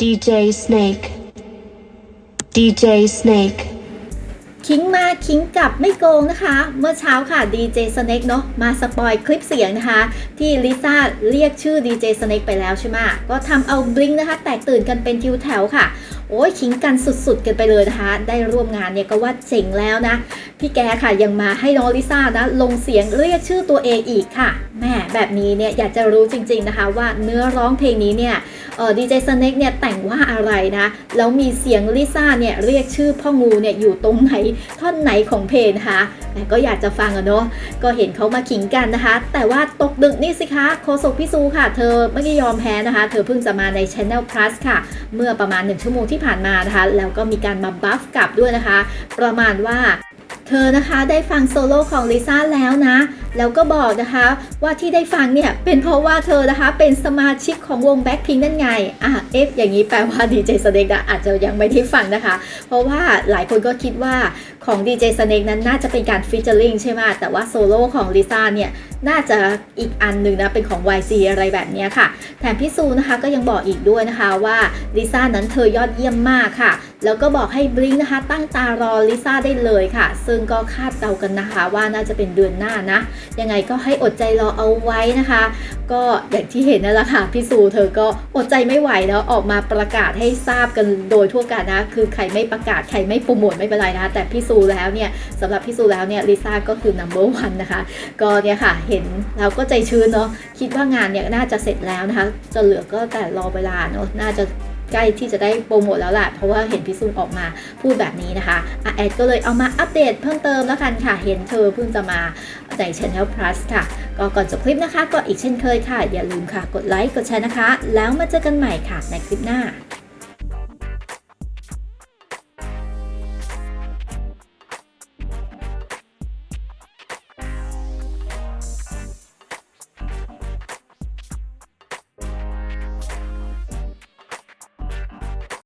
DJ Snake DJ Snake คิงมาคิงกลับไม่โกงนะคะ เมื่อเช้าค่ะดีเจสเน็กเนาะมาสปอยคลิปเสียงนะคะ ที่ลิซ่าเรียกชื่อดีเจสเน็กไปแล้วใช่ไหมก็ทำเอาบลิงนะคะ แตกตื่นกันเป็นทิวแถวค่ะ โอ้ยคิงกันสุดๆ กันไปเลยนะคะ ได้ร่วมงานเนี่ยก็ว่าเจ๋งแล้วนะ พี่แกค่ะยังมาให้น้องลิซ่านะลงเสียงเรียกชื่อตัวเองอีกค่ะแหม่แบบนี้เนี่ยอยากจะรู้จริง ๆนะคะ ว่าเนื้อร้องเพลงนี้เนี่ยดีเจสเน็กเนี่ยแต่งว่าอะไรนะแล้วมีเสียงลิซ่าเนี่ยเรียกชื่อพ่องูเนี่ยอยู่ตรงไหนท่อนไหนของเพลงคะแต่ก็อยากจะฟังอะเนาะก็เห็นเขามาขิงกันนะคะ แต่ว่าตกดึกนี่สิคะโคศกพี่ซูค่ะ เธอไม่ได้ยอมแพ้นะคะ เธอเพิ่งจะมาใน Channel Plus ค่ะ เมื่อประมาณ 1 ชั่วโมงที่ผ่านมานะคะ แล้วก็มีการมาบัฟกลับด้วยนะคะ ประมาณว่า เธอนะคะได้ฟังโซโล่ของลิซ่าแล้วนะ แล้วก็บอกนะคะว่าที่ได้ฟังเนี่ยเป็นเพราะว่าเธอนะคะเป็นสมาชิกของวง Blackpink นั่นไง อะเอฟอย่างนี้แปลว่าดีเจสเน็กอาจจะยังไม่ได้ฟังนะคะ เพราะว่าหลายคนก็คิดว่าของดีเจสเน็กนั้นน่าจะเป็นการฟิชเจอริงใช่ไหมแต่ว่าโซโล่ของลิซ่าเนี่ยน่าจะอีกอันหนึ่งนะเป็นของ YG อะไรแบบนี้ค่ะ แถมพี่ซูนะคะก็ยังบอกอีกด้วยนะคะว่าลิซ่านั้นเธอยอดเยี่ยมมากค่ะ แล้วก็บอกให้บลิงนะคะ ตั้งตารอลิซ่าได้เลยค่ะ ซึ่งก็คาดเดากันนะคะ ว่าน่าจะเป็นเดือนหน้านะ ยังไงก็ให้อดใจรอเอาไว้นะคะ ก็อย่างที่เห็นนั่นแหละค่ะพี่ซูเธอก็อดใจไม่ไหวแล้วออกมาประกาศให้ทราบกันโดยทั่วกันนะ คือใครไม่ประกาศใครไม่โปรโมทไม่เป็นไรนะแต่พี่ซูแล้วเนี่ยสำหรับพี่ซูแล้วเนี่ยลิซ่าก็คือ number one นะคะ ก็เนี่ยค่ะเห็นแล้วก็ใจชื้นเนาะคิดว่างานเนี่ยน่าจะเสร็จแล้วนะคะ จะเหลือก็แต่รอเวลาเนาะน่าจะ ใกล้ที่จะได้โปรโมทแล้วล่ะ เพราะว่าเห็นพี่ซุนออกมาพูดแบบนี้นะคะอาแอดก็เลยเอามาอัปเดตเพิ่มเติมแล้วกันค่ะ เห็นเธอเพิ่งจะมาใน Channel Plus ค่ะ ก็ก่อนจบคลิปนะคะ ก็อีกเช่นเคยค่ะ อย่าลืมค่ะ กดไลค์ กดแชร์นะคะ แล้วมาเจอกันใหม่ค่ะในคลิปหน้า